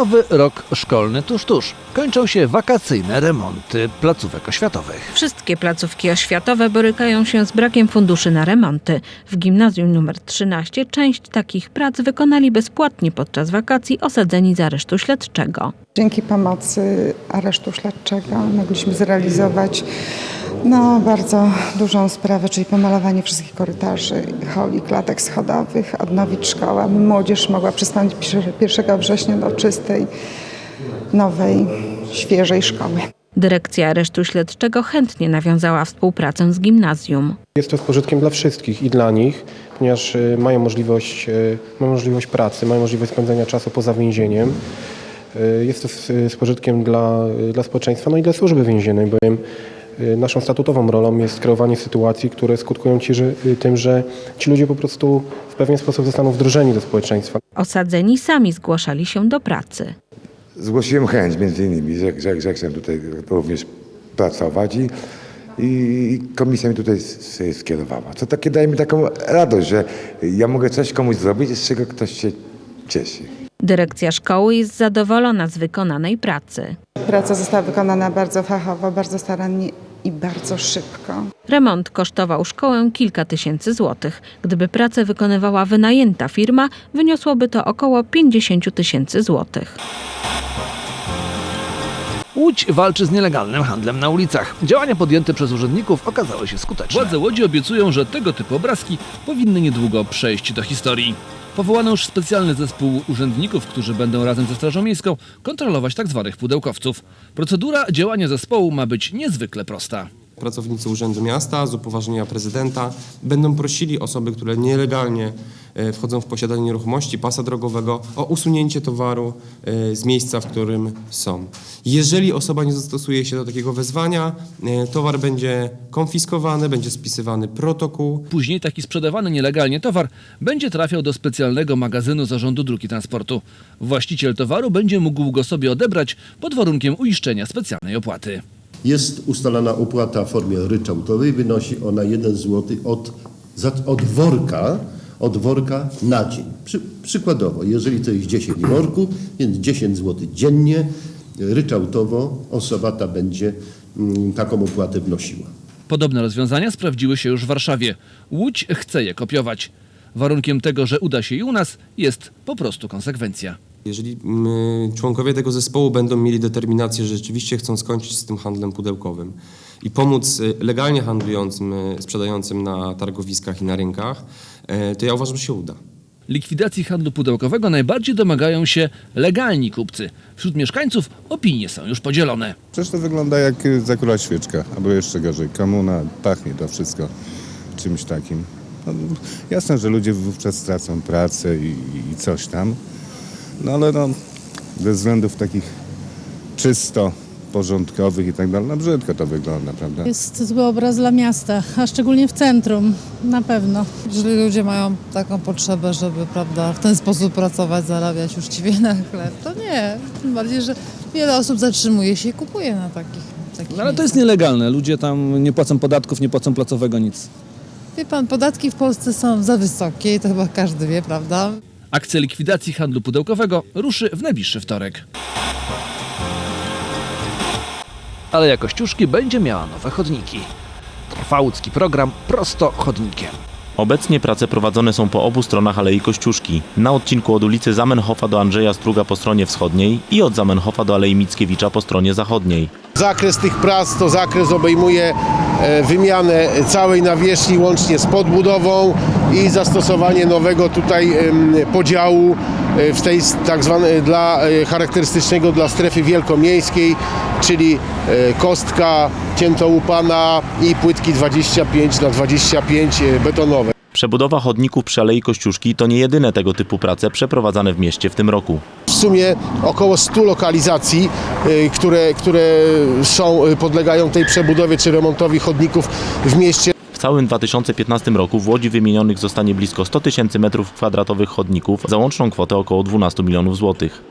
Nowy rok szkolny tuż tuż. Kończą się wakacyjne remonty placówek oświatowych. Wszystkie placówki oświatowe borykają się z brakiem funduszy na remonty. W gimnazjum nr 13 część takich prac wykonali bezpłatnie podczas wakacji osadzeni z aresztu śledczego. Dzięki pomocy aresztu śledczego mogliśmy zrealizować no, bardzo dużą sprawę, czyli pomalowanie wszystkich korytarzy, holi, klatek schodowych, odnowić szkołę. aby Młodzież mogła przystąpić 1 września do czystej, nowej, świeżej szkoły. Dyrekcja aresztu śledczego chętnie nawiązała współpracę z gimnazjum. Jest to z pożytkiem dla wszystkich i dla nich, ponieważ y, mają możliwość, y, mają możliwość pracy, mają możliwość spędzania czasu poza więzieniem. Y, Jest to z, z pożytkiem dla, y, dla społeczeństwa, no i dla służby więziennej, bowiem naszą statutową rolą jest kreowanie sytuacji, które skutkują ci, że, tym, że ci ludzie po prostu w pewien sposób zostaną wdrożeni do społeczeństwa. Osadzeni sami zgłaszali się do pracy. Zgłosiłem chęć między innymi, że, że, że chcę tutaj również pracować i, i komisja mnie tutaj skierowała. To takie daje mi taką radość, że ja mogę coś komuś zrobić, z czego ktoś się cieszy. Dyrekcja szkoły jest zadowolona z wykonanej pracy. Praca została wykonana bardzo fachowo, bardzo starannie i bardzo szybko. Remont kosztował szkołę kilka tysięcy złotych. Gdyby pracę wykonywała wynajęta firma, wyniosłoby to około 50 tysięcy złotych. Łódź walczy z nielegalnym handlem na ulicach. Działania podjęte przez urzędników okazały się skuteczne. Władze Łodzi obiecują, że tego typu obrazki powinny niedługo przejść do historii. Powołano już specjalny zespół urzędników, którzy będą razem ze Strażą Miejską kontrolować tzw. pudełkowców. Procedura działania zespołu ma być niezwykle prosta. Pracownicy Urzędu Miasta z upoważnienia prezydenta będą prosili osoby, które nielegalnie wchodzą w posiadanie nieruchomości, pasa drogowego, o usunięcie towaru e, z miejsca, w którym są. Jeżeli osoba nie zastosuje się do takiego wezwania, e, towar będzie konfiskowany, będzie spisywany protokół, Później taki sprzedawany nielegalnie towar będzie trafiał do specjalnego magazynu Zarządu Dróg i Transportu. Właściciel towaru będzie mógł go sobie odebrać pod warunkiem uiszczenia specjalnej opłaty. Jest ustalana opłata w formie ryczałtowej, wynosi ona 1 zł od, od worka, od worka na dzień. Przy, przykładowo, jeżeli to jest 10 worków, więc 10 zł dziennie, ryczałtowo osoba ta będzie mm, taką opłatę wnosiła. Podobne rozwiązania sprawdziły się już w Warszawie. Łódź chce je kopiować. Warunkiem tego, że uda się i u nas, jest po prostu konsekwencja. Jeżeli mm, członkowie tego zespołu będą mieli determinację, że rzeczywiście chcą skończyć z tym handlem pudełkowym i pomóc y, legalnie handlującym, y, sprzedającym na targowiskach i na rynkach, y, to ja uważam, że się uda. Likwidacji handlu pudełkowego najbardziej domagają się legalni kupcy. Wśród mieszkańców opinie są już podzielone. Przecież to wygląda jak y, zakura świeczka, albo jeszcze gorzej. Komuna, pachnie to wszystko czymś takim. No, jasne, że ludzie wówczas stracą pracę i, i coś tam, no ale no, ze względów takich czysto porządkowych i tak dalej, no brzydko to wygląda, prawda? Jest zły obraz dla miasta, a szczególnie w centrum, na pewno. Jeżeli ludzie mają taką potrzebę, żeby prawda, w ten sposób pracować, zarabiać uczciwie na chleb, to nie. Tym bardziej, że wiele osób zatrzymuje się i kupuje na takich, takich No ale to jest nielegalne. Ludzie tam nie płacą podatków, nie płacą placowego, nic. Wie pan, podatki w Polsce są za wysokie i to chyba każdy wie, prawda? Akcja likwidacji handlu pudełkowego ruszy w najbliższy wtorek. Ale jako Kościuszki będzie miała nowe chodniki. Trwa łódzki program Prosto chodnikiem. Obecnie prace prowadzone są po obu stronach Alei Kościuszki. Na odcinku od ulicy Zamenhofa do Andrzeja Struga po stronie wschodniej i od Zamenhofa do Alei Mickiewicza po stronie zachodniej. Zakres tych prac to zakres obejmuje wymianę całej nawierzchni łącznie z podbudową i zastosowanie nowego tutaj podziału e, w tej tak zwanej dla e, charakterystycznego dla strefy wielkomiejskiej, czyli e, kostka ciętołupana i płytki 25 na 25 e, betonowe. Przebudowa chodników przy Alei Kościuszki to nie jedyne tego typu prace przeprowadzane w mieście w tym roku. Sumie około 100 lokalizacji, e, które, które są, e, podlegają tej przebudowie czy remontowi chodników w mieście. W całym 2015 roku w Łodzi wymienionych zostanie blisko 100 tysięcy metrów kwadratowych chodników za łączną kwotę około 12 milionów złotych.